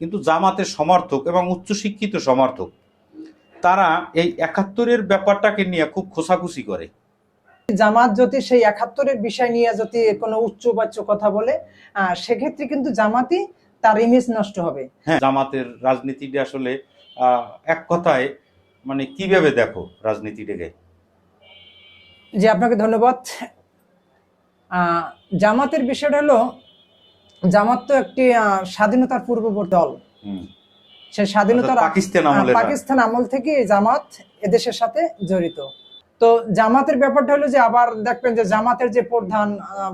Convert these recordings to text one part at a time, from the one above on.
কিন্তু জামাতের সমর্থক এবং উচ্চশিক্ষিত সমর্থক তারা এই একাত্তরের ব্যাপারটাকে নিয়ে খুব খোসাখুসি করে। জামাত যদি সেই একাত্তরের বিষয় নিয়ে যদি কোনো উচ্চ উচ্চবাচ্য কথা বলে সেক্ষেত্রে কিন্তু জামাতই তার ইমেজ নষ্ট হবে। হ্যাঁ জামাতের রাজনীতিটা আসলে আহ, এক কথায় মানে কীভাবে দেখো রাজনীতিটাকে? যে আপনাকে ধন্যবাদ। আহ, জামাতের বিষয়টা হলো জামাত তো একটি স্বাধীনতার পূর্ববর্তী দল। হুম। সে স্বাধীনতার পাকিস্তান আমল থেকে জামাত এদেশের সাথে জড়িত। তো জামাতের ব্যাপারটা হলো যে আবার দেখবেন যে জামাতের যে প্রধান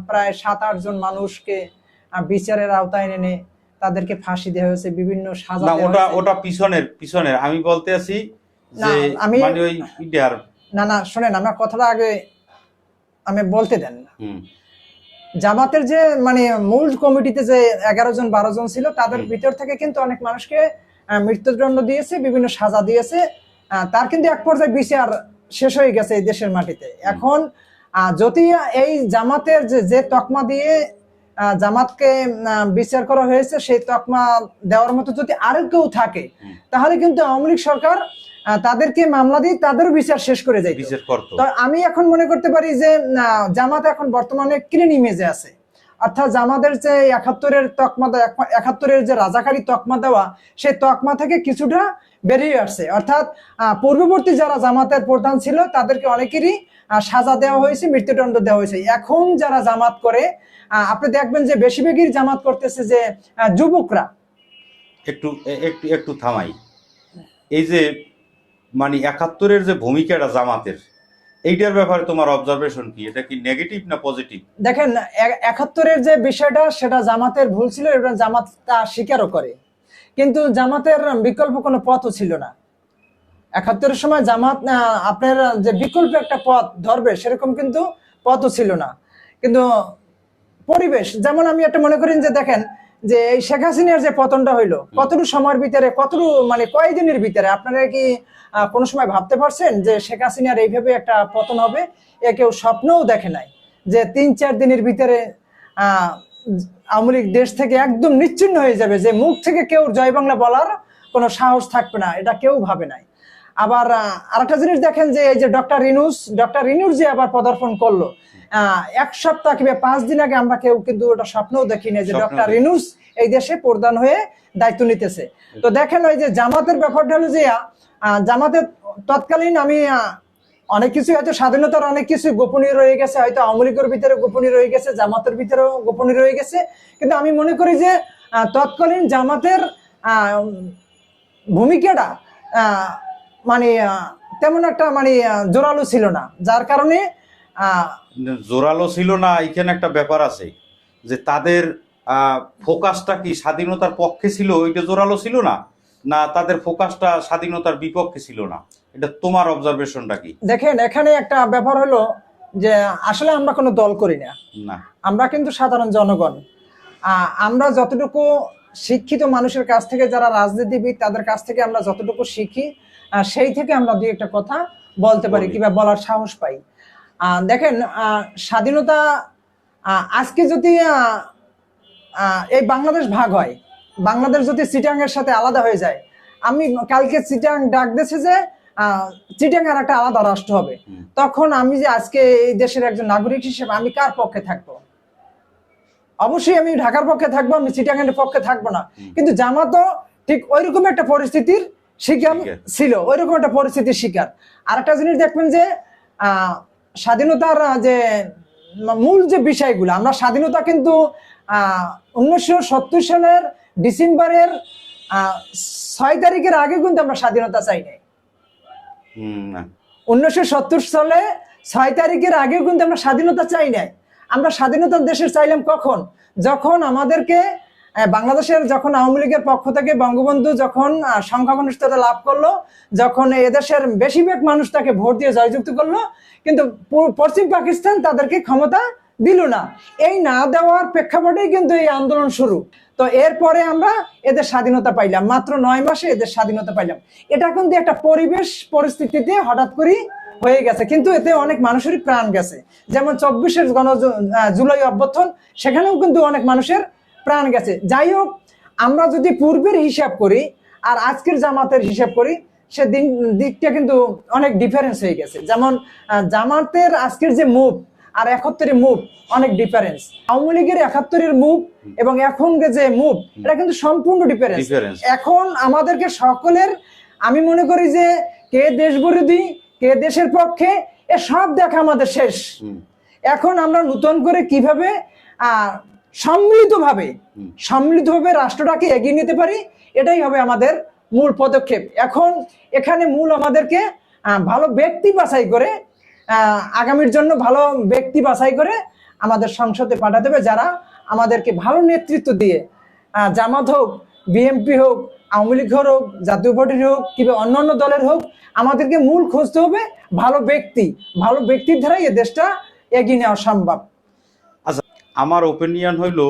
প্রায় সাত আট জন মানুষকে বিচারের আওতায় এনে তাদেরকে ফাঁসি দেওয়া হয়েছে বিভিন্ন সাজা না ওটা ওটা পিছনের পিছনের। আমি বলতে আছি না, যে আমি- মানে ওই না না শোনেন আমার কথাটা আগে আমি বলতে দেন হুম, জামাতের যে মানে মূল কমিটিতে যে এগারো জন বারো জন ছিল তাদের ভিতর থেকে কিন্তু অনেক মানুষকে মৃত্যুদণ্ড দিয়েছে বিভিন্ন সাজা দিয়েছে। তার কিন্তু এক পর্যায়ে বিচার শেষ হয়ে গেছে এই দেশের মাটিতে। এখন যদি এই জামাতের যে যে তকমা দিয়ে জামাতকে বিচার করা হয়েছে সেই তকমা দেওয়ার মতো যদি আরও কেউ থাকে তাহলে কিন্তু আওয়ামী লীগ সরকার তাদেরকে মামলা দিয়ে তাদেরও বিচার শেষ করে যায় বিচার করতো আমি এখন মনে করতে পারি যে জামাত এখন বর্তমানে ক্লিন ইমেজে আছে। অর্থাৎ জামাতের যে একাত্তরের তকমা দেওয়া- একাত্তরের যে রাজাকারী তকমা দেওয়া সেই তকমা থেকে কিছুটা বেরিয়ে আসছে। অর্থাৎ পূর্ববর্তী যারা জামাতের প্রধান ছিল তাদেরকে অনেকেরই সাজা দেওয়া হয়েছে মৃত্যুদণ্ড দেওয়া হয়েছে। এখন যারা জামাত করে আহ, আপনি দেখবেন যে বেশিরভাগই জামাত করতেছে যে যুবকরা। একটু একটু একটু থামাই। এই যে মানে একাত্তরের যে ভূমিকাটা জামাতের, এইটার ব্যাপারে তোমার অবজারভেশন কি? এটা কি নেগেটিভ না পজিটিভ দেখেন একাত্তরের যে বিষয়টা, সেটা জামাতের ভুল ছিল এবং জামাত তা স্বীকারও করে। কিন্তু জামাতের বিকল্প কোনো পথও ছিল না। একাত্তরের সময় জামাত আপনার যে বিকল্প একটা পথ ধরবে, সেরকম কিন্তু পথও ছিল না। কিন্তু পরিবেশ, যেমন আমি একটা মনে করি যে দেখেন যে এই শেখ হাসিনার যে পতনটা হইল কতটুকু সময়ের ভিতরে কতটুকু মানে কয়দিনের ভিতরে? আপনারা কি কোনো সময় ভাবতে পারছেন যে শেখ হাসিনার এইভাবে একটা পতন হবে? এ কেউ স্বপ্নও দেখে নাই যে তিন চার দিনের ভিতরে আহ, আওয়ামী লীগ দেশ থেকে একদম নিশ্চিন্ন হয়ে যাবে যে মুখ থেকে কেউ জয় বাংলা বলার কোনো সাহস থাকবে না এটা কেউ ভাবে নাই। আবার আরেকটা জিনিস দেখেন যে এই যে ডক্টর রিনুস ডক্টর রিনুর যে আবার পদার্পণ করল আহ, এক সপ্তাহ কিংবা পাঁচ দিন আগে আমরা কেউ কিন্তু ওটা স্বপ্নও দেখিনি যে ডক্টর। রিনুস এই দেশে প্রধান হয়ে দায়িত্ব নিতেছে তো দেখেন ওই যে জামাতের ব্যাপারটা হলো যে জামাতের তৎকালীন আমি অনেক কিছু হয়তো স্বাধীনতার অনেক কিছু গোপনীয় রয়ে গেছে হয়তো আওয়ামী লীগের ভিতরে গোপনীয় রয়ে গেছে জামাতের ভিতরেও গোপনীয় রয়ে গেছে কিন্তু আমি মনে করি যে আহ, তৎকালীন জামাতের আহ, ভূমিকাটা আহ, মানে তেমন একটা মানে জোরালো ছিল না। যার কারণে জোরালো ছিল না এখানে একটা ব্যাপার আছে যে তাদের ফোকাসটা কি স্বাধীনতার পক্ষে ছিল ওইটা জোরালো ছিল না? না তাদের ফোকাসটা স্বাধীনতার বিপক্ষে ছিল না? এটা তোমার অবজারভেশনটা কি? দেখেন এখানে একটা ব্যাপার হলো যে আসলে আমরা কোনো দল করি না। না। আমরা কিন্তু সাধারণ জনগণ। আমরা যতটুকু শিক্ষিত মানুষের কাছ থেকে যারা রাজনীতিবিদ তাদের কাছ থেকে আমরা যতটুকু শিখি সেই থেকে আমরা দুই একটা কথা বলতে পারি। কিংবা বলার সাহস পাই। আহ, দেখেন স্বাধীনতা আজকে যদি এই বাংলাদেশ ভাগ হয় বাংলাদেশ যদি চিটাং এর সাথে আলাদা হয়ে যায় আমি কালকে চিটাং ডাক দিয়েছে যে আহ, চিটাং আর একটা আলাদা রাষ্ট্র হবে। তখন আমি যে আজকে এই দেশের একজন নাগরিক হিসেবে আমি কার পক্ষে থাকব? অবশ্যই আমি ঢাকার পক্ষে থাকব আমি চিটাগানের পক্ষে থাকব না। কিন্তু জামাতও ঠিক ওই ওইরকম একটা পরিস্থিতির শিকার। ছিল ওইরকম একটা পরিস্থিতির শিকার। আর একটা জিনিস দেখবেন যে স্বাধীনতার যে মূল যে বিষয়গুলো আমরা স্বাধীনতা কিন্তু উনিশশো সত্তর সালের ডিসেম্বরের ছয় তারিখের আগে কিন্তু আমরা স্বাধীনতা চাই নাই। উনিশশো সত্তর সালে ছয় তারিখের আগেও কিন্তু আমরা স্বাধীনতা চাই নাই। আমরা স্বাধীনতার দেশের চাইলাম কখন? যখন আমাদেরকে বাংলাদেশের যখন আওয়ামী লীগের পক্ষ থেকে বঙ্গবন্ধু যখন সংখ্যাগরিষ্ঠতা লাভ করল, যখন এদেশের বেশিরভাগ মানুষ তাকে ভোট দিয়ে জয়যুক্ত করল, কিন্তু পশ্চিম পাকিস্তান তাদেরকে ক্ষমতা দিল না। এই না দেওয়ার প্রেক্ষাপটেই কিন্তু এই আন্দোলন শুরু। তো এরপরে আমরা এদের স্বাধীনতা পাইলাম। মাত্র নয় মাসে এদের স্বাধীনতা পাইলাম। এটা কিন্তু একটা পরিবেশ পরিস্থিতিতে হঠাৎ করেই হয়ে গেছে। কিন্তু এতে অনেক মানুষেরই প্রাণ গেছে। যেমন চব্বিশের গণ জুলাই অভ্যর্থন, সেখানেও কিন্তু অনেক মানুষের প্রাণ গেছে। যাই হোক আমরা যদি পূর্বের হিসাব করি আর আজকের জামাতের হিসাব করি সে দিন দিকটা কিন্তু অনেক ডিফারেন্স হয়ে গেছে। যেমন জামাতের আজকের যে মুভ আর একাত্তরের মুভ অনেক ডিফারেন্স আওয়ামী লীগের একাত্তরের মুভ এবং এখন যে মুভ এটা কিন্তু সম্পূর্ণ ডিফারেন্স ডিফারেন্স এখন আমাদেরকে সকলের আমি মনে করি যে কে দেশ বিরোধী কে দেশের পক্ষে এ সব দেখা আমাদের শেষ। এখন আমরা নতুন করে কীভাবে আহ, সম্মিলিতভাবে সম্মিলিতভাবে রাষ্ট্রটাকে এগিয়ে নিতে পারি এটাই হবে আমাদের মূল পদক্ষেপ। এখন এখানে মূল আমাদেরকে ভালো ব্যক্তি বাছাই করে আগামীর জন্য ভালো ব্যক্তি বাছাই করে আমাদের সংসদে পাঠাতে হবে যারা আমাদেরকে ভালো নেতৃত্ব দিয়ে জামাত হোক বিএমপি হোক আওয়ামী লীগ হোক জাতীয় পার্টির হোক কিংবা অন্যান্য দলের হোক আমাদেরকে মূল খুঁজতে হবে ভালো ব্যক্তি। ভালো ব্যক্তির দ্বারাই এ দেশটা এগিয়ে নেওয়া সম্ভব। আমার ওপিনিয়ন হইল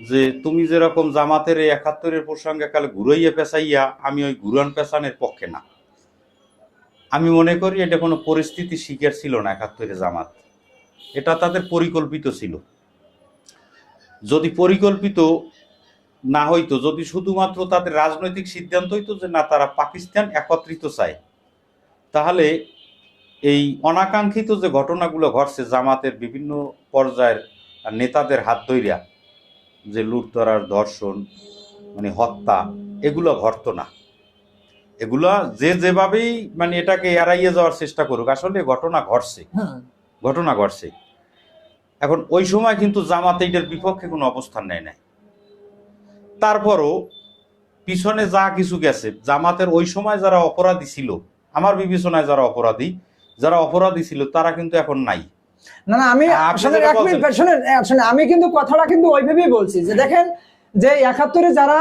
যে তুমি যেরকম জামাতের এই একাত্তরের প্রসঙ্গে কালে ঘুরাইয়া পেঁচাইয়া আমি ওই ঘুরান পেঁচানের পক্ষে না। আমি মনে করি এটা কোনো পরিস্থিতি শিকার ছিল না একাত্তরে জামাত। এটা তাদের পরিকল্পিত ছিল। যদি পরিকল্পিত না হইতো, যদি শুধুমাত্র তাদের রাজনৈতিক সিদ্ধান্ত হইতো যে না, তারা পাকিস্তান একত্রিত চায়, তাহলে এই অনাকাঙ্ক্ষিত যে ঘটনাগুলো ঘটছে জামাতের বিভিন্ন পর্যায়ের নেতাদের হাত ধইরা যে লুটতরার ধর্ষণ মানে হত্যা এগুলো ঘটতো না। এগুলা যে যেভাবেই মানে এটাকে এড়াইয়ে যাওয়ার চেষ্টা করুক আসলে ঘটনা ঘটছে। ঘটনা ঘটছে। এখন ওই সময় কিন্তু জামাত এইটার বিপক্ষে কোনো অবস্থান নেয় নাই। তারপরও পিছনে যা কিছু গেছে জামাতের ওই সময় যারা অপরাধী ছিল আমার বিবেচনায় যারা অপরাধী যারা অপরাধী ছিল তারা কিন্তু এখন নাই। না না আমি এক মিনিট বলছেন। শোনেন আমি কিন্তু কথাটা কিন্তু ওইভাবেই বলছি যে দেখেন যে একাত্তরে যারা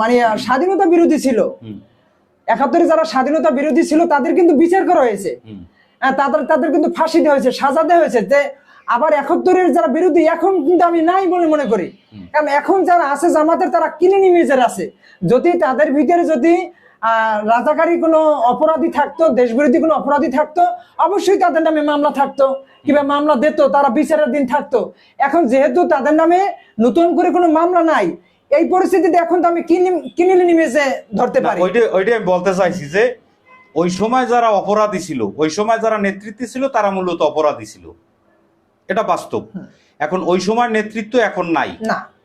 মানে স্বাধীনতা বিরোধী ছিল একাত্তরে যারা স্বাধীনতা বিরোধী ছিল তাদের কিন্তু বিচার করা হয়েছে। তাদের তাদের কিন্তু ফাঁসি দেওয়া হয়েছে সাজা দেওয়া হয়েছে যে আবার একাত্তরের যারা বিরোধী এখন কিন্তু আমি নাই বলে মনে করি। কারণ এখন যারা আছে জামাতের তারা কিনে নিমেজের আছে। যদি তাদের ভিতরে যদি রাজাকারী কোনো অপরাধী থাকতো দেশ বিরোধী কোনো অপরাধী থাকতো অবশ্যই তাদের নামে মামলা থাকতো কিংবা মামলা দিত তারা বিচারের দিন থাকতো। এখন যেহেতু তাদের নামে নতুন করে কোনো মামলা নাই এই পরিস্থিতিতে এখন তো আমি কিনে- কিনিলে নিমেজে ধরতে পারি? ওইটাই ওইটাই আমি বলতে চাইছি যে ওই সময় যারা অপরাধী ছিল ওই সময় যারা নেতৃত্বে ছিল তারা মূলত অপরাধী ছিল। এটা বাস্তব। এখন ওই সময় নেতৃত্ব এখন নাই। না।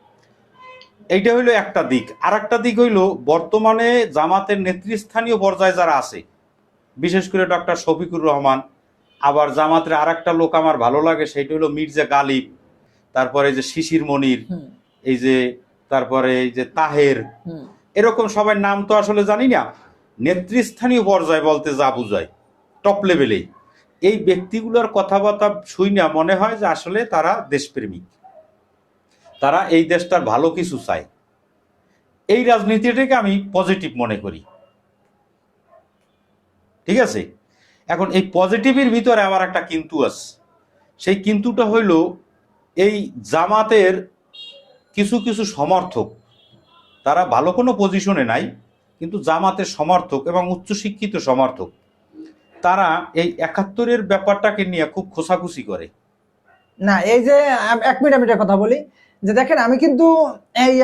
এইটা হইল একটা দিক। আর একটা দিক হইল বর্তমানে জামাতের নেতৃস্থানীয় পর্যায়ে যারা আছে বিশেষ করে ডক্টর শফিকুর রহমান আবার জামাতের আর একটা লোক আমার ভালো লাগে সেইটা হলো মির্জা গালিব তারপরে এই যে শিশির মনির এই যে তারপরে এই যে তাহের এরকম সবাই নাম তো আসলে জানি না নেতৃস্থানীয় পর্যায়ে বলতে যা বুঝায় টপ লেভেলেই এই ব্যক্তিগুলোর কথাবার্তা শুই না মনে হয় যে আসলে তারা দেশপ্রেমিক। তারা এই দেশটার ভালো কিছু চায়। এই রাজনীতিটাকে আমি পজিটিভ মনে করি। ঠিক আছে? এখন এই পজিটিভের ভিতরে আবার একটা কিন্তু আছে। সেই কিন্তুটা হইল এই জামাতের কিছু কিছু সমর্থক। তারা ভালো কোনো পজিশনে নাই, কিন্তু জামাতের সমর্থক এবং উচ্চশিক্ষিত সমর্থক। তারা এই একাত্তরের ব্যাপারটাকে নিয়ে খুব খোসাখুসি করে। না, এই যে এক মিনিট, আমি কথা বলি। যে দেখেন আমি কিন্তু এই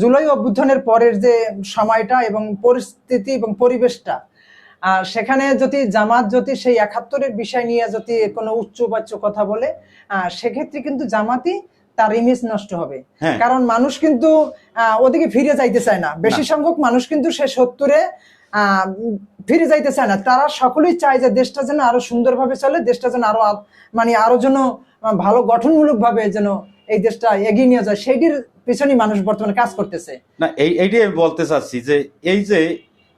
জুলাই অভ্যুত্থানের পরের যে সময়টা এবং পরিস্থিতি এবং পরিবেশটা সেখানে যদি জামাত যদি সেই একাত্তরের বিষয় নিয়ে যদি কোনো উচ্চবাচ্য কথা বলে সেক্ষেত্রে কিন্তু জামাতই তার ইমেজ নষ্ট হবে। হ্যাঁ। কারণ মানুষ কিন্তু আহ, ওদিকে ফিরে যাইতে চায় না। বেশি সংখ্যক মানুষ কিন্তু সে সত্তরে আহ, ফিরে যাইতে চায় না। তারা সকলেই চায় যে দেশটা যেন আরও সুন্দরভাবে চলে দেশটা যেন আরও মানে আরও যেন ভালো গঠনমূলক ভাবে যেন এই দেশটা এগিয়ে নিয়ে যায়, সেইটির পিছনেই মানুষ বর্তমানে কাজ করতেছে। না, এই এইটাই আমি বলতে চাচ্ছি যে, এই যে,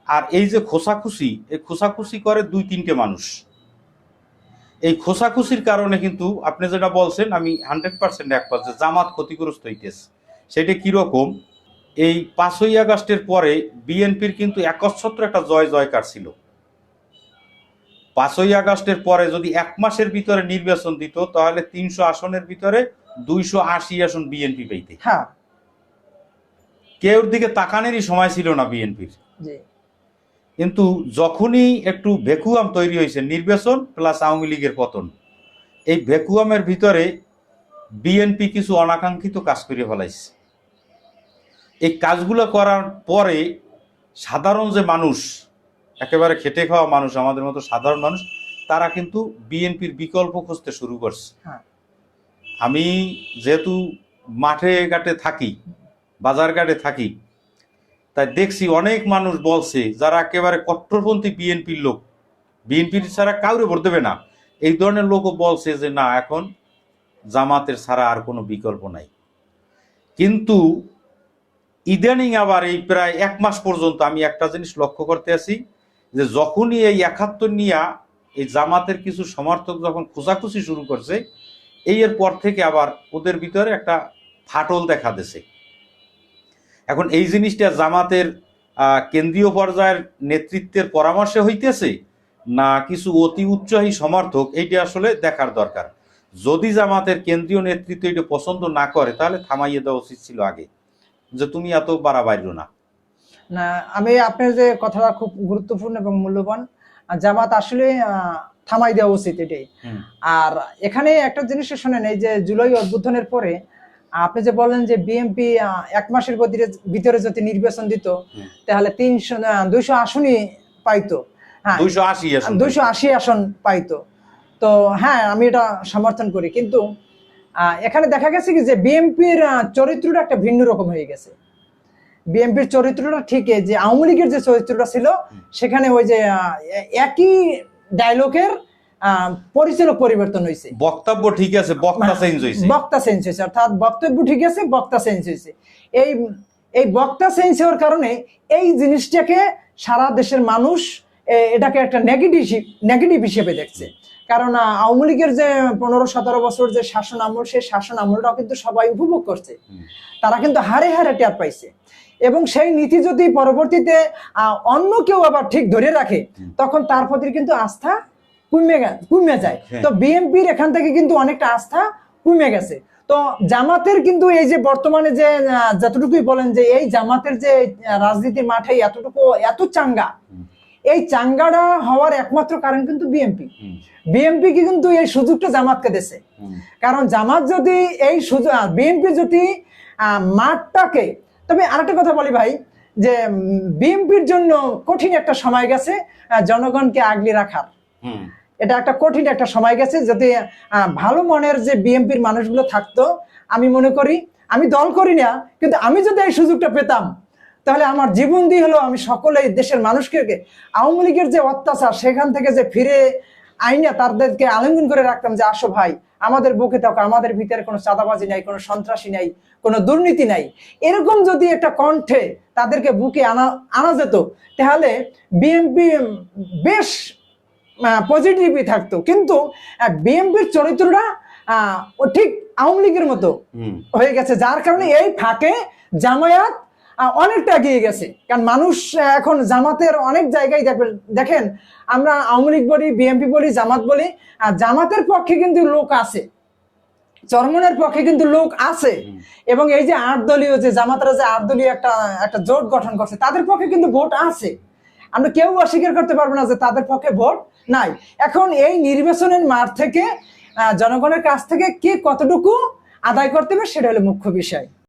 আর এই যে খোসাখুসি এই খোসাখুসি করে দুই, তিনটে মানুষ। এই খোসাখুসির কারণে কিন্তু আপনি যেটা বলছেন, আমি হান্ড্রেড পার্সেন্ট এক যে জামাত ক্ষতিগ্রস্ত হইতেছে। সেটা কীরকম এই পাঁচই আগস্টের পরে বিএনপির কিন্তু একচ্ছত্র একটা জয় জয়কার ছিল। পাঁচই আগস্টের পরে যদি এক মাসের ভিতরে নির্বাচন দিত, তাহলে তিনশো আসনের ভিতরে দুইশো আশি আসন বিএনপি পেইতে। হ্যাঁ। কেউর দিকে তাকানেরই সময় ছিল না বিএনপির কিন্তু যখনই একটু ভ্যাকুয়াম তৈরি হয়েছে নির্বাচন প্লাস আওয়ামী লীগের পতন এই ভ্যাকুয়ামের ভিতরে বিএনপি কিছু অনাকাঙ্ক্ষিত কাজ করে ফেলাইছে। এই কাজগুলো করার পরে সাধারণ যে মানুষ একেবারে খেটে খাওয়া মানুষ আমাদের মতো সাধারণ মানুষ তারা কিন্তু বিএনপির বিকল্প খুঁজতে শুরু করছে। হ্যাঁ। আমি যেহেতু মাঠে ঘাটে থাকি, বাজার ঘাটে থাকি, তাই দেখছি অনেক মানুষ বলছে যারা একেবারে কট্টরপন্থী বিএনপির লোক বিএনপির ছাড়া কাউরে ভোট দেবে না। এই ধরনের লোকও বলছে যে না, এখন জামাতের ছাড়া আর কোনো বিকল্প নাই। কিন্তু ইদানিং আবার এই প্রায় এক মাস পর্যন্ত আমি একটা জিনিস লক্ষ্য করতে আছি যে যখনই এই একাত্তর নিয়া এই জামাতের কিছু সমর্থক যখন খোঁজাখুঁজি শুরু করছে এই এর পর থেকে আবার ওদের ভিতরে একটা ফাটল দেখা দিছে এখন এই জিনিসটা জামাতের কেন্দ্রীয় পর্যায়ের নেতৃত্বের পরামর্শে হইতেছে না কিছু অতি উৎসাহী সমর্থক? এইটা আসলে দেখার দরকার। যদি জামাতের কেন্দ্রীয় নেতৃত্ব এটা পছন্দ না করে, তাহলে থামাইয়ে দেওয়া উচিত ছিল আগে। যে তুমি এত বাড়াবাড়িও না। না, আমি আপনার যে কথাটা খুব গুরুত্বপূর্ণ এবং মূল্যবান। জামাত আসলে থামাই দেওয়া উচিত এটাই। আর এখানে একটা জিনিস শোনেন এই যে জুলাই অভ্যুত্থানের পরে আপনি যে বললেন যে বিএনপি এক মাসের ভিতরে যদি নির্বাচন দিত তাহলে তিনশো দুইশো আসনই পাইতো। হ্যাঁ। দুইশো আশি আসন পাইতো। তো হ্যাঁ আমি এটা সমর্থন করি। কিন্তু আহ, এখানে দেখা গেছে কি যে বিএনপির চরিত্রটা একটা ভিন্ন রকম হয়ে গেছে। বিএনপির চরিত্রটা ঠিকই যে আওয়ামী লীগের যে চরিত্রটা ছিল সেখানে ওই যে একই ডায়লগের পরিচালক পরিবর্তন হয়েছে বক্তব্য ঠিক আছে বক্তা চেঞ্জ হয়েছে বক্তা চেঞ্জ হয়েছে অর্থাৎ বক্তব্য ঠিক আছে বক্তা চেঞ্জ হয়েছে এই এই বক্তা চেঞ্জ হওয়ার কারণে এই জিনিসটাকে সারা দেশের মানুষ এটাকে একটা নেগেটিভ নেগেটিভ হিসেবে দেখছে। কারণ আওয়ামী লীগের যে পনেরো সতেরো বছর যে শাসন আমল সেই শাসন আমলটাও কিন্তু সবাই উপভোগ করছে। তারা কিন্তু হারে হারে টের পাইছে। এবং সেই নীতি যদি পরবর্তীতে অন্য কেউ আবার ঠিক ধরে রাখে তখন তার প্রতি কিন্তু আস্থা কমে কমে যায়। হ্যাঁ। তো বিএনপির এখান থেকে কিন্তু অনেকটা আস্থা কমে গেছে। তো জামাতের কিন্তু এই যে বর্তমানে যে যতটুকুই বলেন যে এই জামাতের যে রাজনীতির মাঠে এতটুকু এত চাঙ্গা। এই চাঙ্গাটা হওয়ার একমাত্র কারণ কিন্তু বিএনপি। কি কিন্তু এই সুযোগটা জামাতকে দেছে কারণ জামাত যদি এই সুযোগ বিএনপি যদি আহ, মাঠটাকে তবে আরেকটা কথা বলি ভাই যে বিএনপির জন্য কঠিন একটা সময় গেছে জনগণকে আগলে রাখার। এটা একটা কঠিন একটা সময় গেছে যদি আহ, ভালো মনের যে বিএনপির মানুষগুলো থাকতো আমি মনে করি আমি দল করি না কিন্তু আমি যদি এই সুযোগটা পেতাম তাহলে আমার জীবন দিয়ে হলো আমি সকলে দেশের মানুষকে আওয়ামী লীগের যে অত্যাচার সেখান থেকে যে ফিরে আইনা তাদেরকে আলিঙ্গন করে রাখতাম যে আসো ভাই আমাদের বুকে থাকো আমাদের ভিতরে কোনো চাঁদাবাজি নাই কোনো সন্ত্রাসী নাই কোনো দুর্নীতি নাই এরকম যদি একটা কণ্ঠে তাদেরকে বুকে আনা আনা যেত তাহলে বিএনপি বেশ পজিটিভই থাকতো। কিন্তু বিএনপির চরিত্রটা আহ, ও ঠিক আওয়ামী লীগের মতো হয়ে গেছে যার কারণে এই ফাঁকে জামায়াত অনেকটা এগিয়ে গেছে। কারণ মানুষ এখন জামাতের অনেক জায়গায় দেখবেন দেখেন আমরা আওয়ামী লীগ বলি বিএনপি বলি জামাত বলি আর জামাতের পক্ষে কিন্তু লোক আছে। চরমনের পক্ষে কিন্তু লোক আছে। এবং এই যে আট দলীয় যে জামাতরা যে আট দলীয় একটা একটা জোট গঠন করছে তাদের পক্ষে কিন্তু ভোট আছে। আমরা কেউ অস্বীকার করতে পারব না যে তাদের পক্ষে ভোট নাই। এখন এই নির্বাচনের মাঠ থেকে আহ, জনগণের কাছ থেকে কে কতটুকু আদায় করতে হবে সেটা হলো মুখ্য বিষয়।